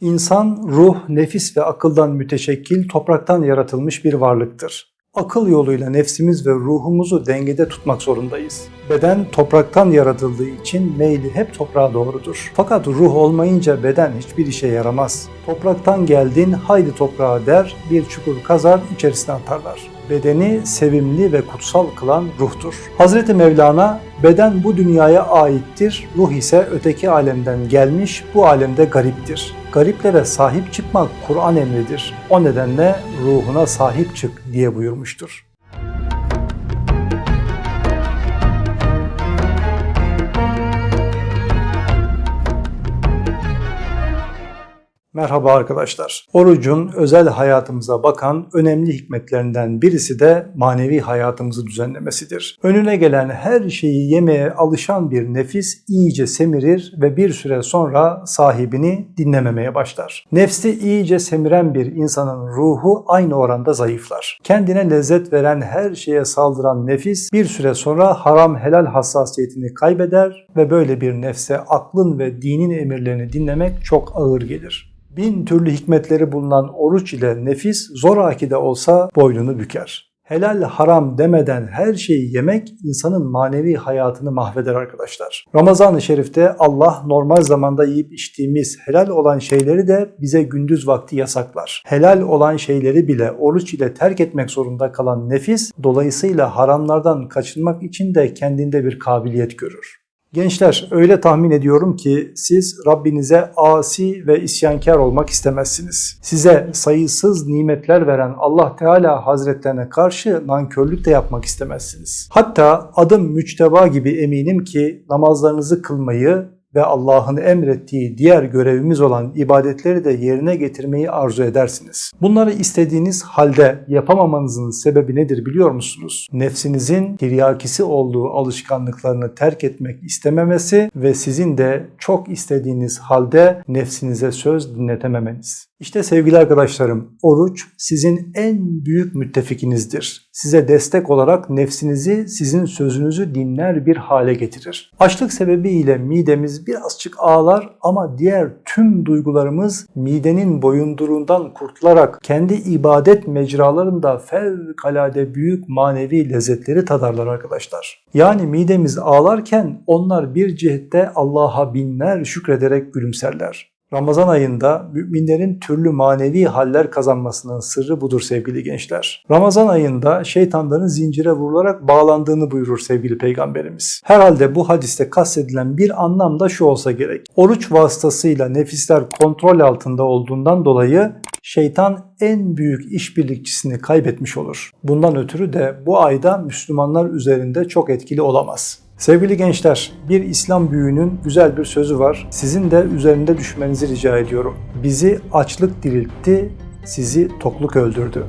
İnsan ruh, nefis ve akıldan müteşekkil, topraktan yaratılmış bir varlıktır. Akıl yoluyla nefsimiz ve ruhumuzu dengede tutmak zorundayız. Beden topraktan yaratıldığı için meyli hep toprağa doğrudur. Fakat ruh olmayınca beden hiçbir işe yaramaz. Topraktan geldin, haydi toprağa der, bir çukur kazar, içerisine atarlar. Bedeni sevimli ve kutsal kılan ruhtur. Hazreti Mevlana, beden bu dünyaya aittir, ruh ise öteki alemden gelmiş, bu alemde gariptir. Gariplere sahip çıkmak Kur'an emridir. O nedenle ruhuna sahip çık diye buyurmuştur. Merhaba arkadaşlar. Orucun özel hayatımıza bakan önemli hikmetlerinden birisi de manevi hayatımızı düzenlemesidir. Önüne gelen her şeyi yemeye alışan bir nefis iyice semirir ve bir süre sonra sahibini dinlememeye başlar. Nefsi iyice semiren bir insanın ruhu aynı oranda zayıflar. Kendine lezzet veren her şeye saldıran nefis bir süre sonra haram helal hassasiyetini kaybeder ve böyle bir nefse aklın ve dinin emirlerini dinlemek çok ağır gelir. Bin türlü hikmetleri bulunan oruç ile nefis zoraki de olsa boynunu büker. Helal haram demeden her şeyi yemek insanın manevi hayatını mahveder arkadaşlar. Ramazan-ı Şerif'te Allah normal zamanda yiyip içtiğimiz helal olan şeyleri de bize gündüz vakti yasaklar. Helal olan şeyleri bile oruç ile terk etmek zorunda kalan nefis dolayısıyla haramlardan kaçınmak için de kendinde bir kabiliyet görür. Gençler öyle tahmin ediyorum ki siz Rabbinize asi ve isyankar olmak istemezsiniz. Size sayısız nimetler veren Allah Teala Hazretlerine karşı nankörlük de yapmak istemezsiniz. Hatta adım müçteba gibi eminim ki namazlarınızı kılmayı ve Allah'ın emrettiği diğer görevimiz olan ibadetleri de yerine getirmeyi arzu edersiniz. Bunları istediğiniz halde yapamamanızın sebebi nedir biliyor musunuz? Nefsinizin tiryakisi olduğu alışkanlıklarını terk etmek istememesi ve sizin de çok istediğiniz halde nefsinize söz dinletememeniz. İşte sevgili arkadaşlarım, oruç sizin en büyük müttefikinizdir. Size destek olarak nefsinizi sizin sözünüzü dinler bir hale getirir. Açlık sebebiyle birazcık ağlar ama diğer tüm duygularımız midenin boyunduruğundan kurtularak kendi ibadet mecralarında fevkalade büyük manevi lezzetleri tadarlar arkadaşlar. Yani midemiz ağlarken onlar bir cihette Allah'a binler şükrederek gülümserler. Ramazan ayında müminlerin türlü manevi haller kazanmasının sırrı budur sevgili gençler. Ramazan ayında şeytanların zincire vurularak bağlandığını buyurur sevgili peygamberimiz. Herhalde bu hadiste kastedilen bir anlam da şu olsa gerek. Oruç vasıtasıyla nefisler kontrol altında olduğundan dolayı şeytan en büyük işbirlikçisini kaybetmiş olur. Bundan ötürü de bu ayda Müslümanlar üzerinde çok etkili olamaz. Sevgili gençler, bir İslam büyüğünün güzel bir sözü var. Sizin de üzerinde düşmenizi rica ediyorum. Bizi açlık diriltti, sizi tokluk öldürdü.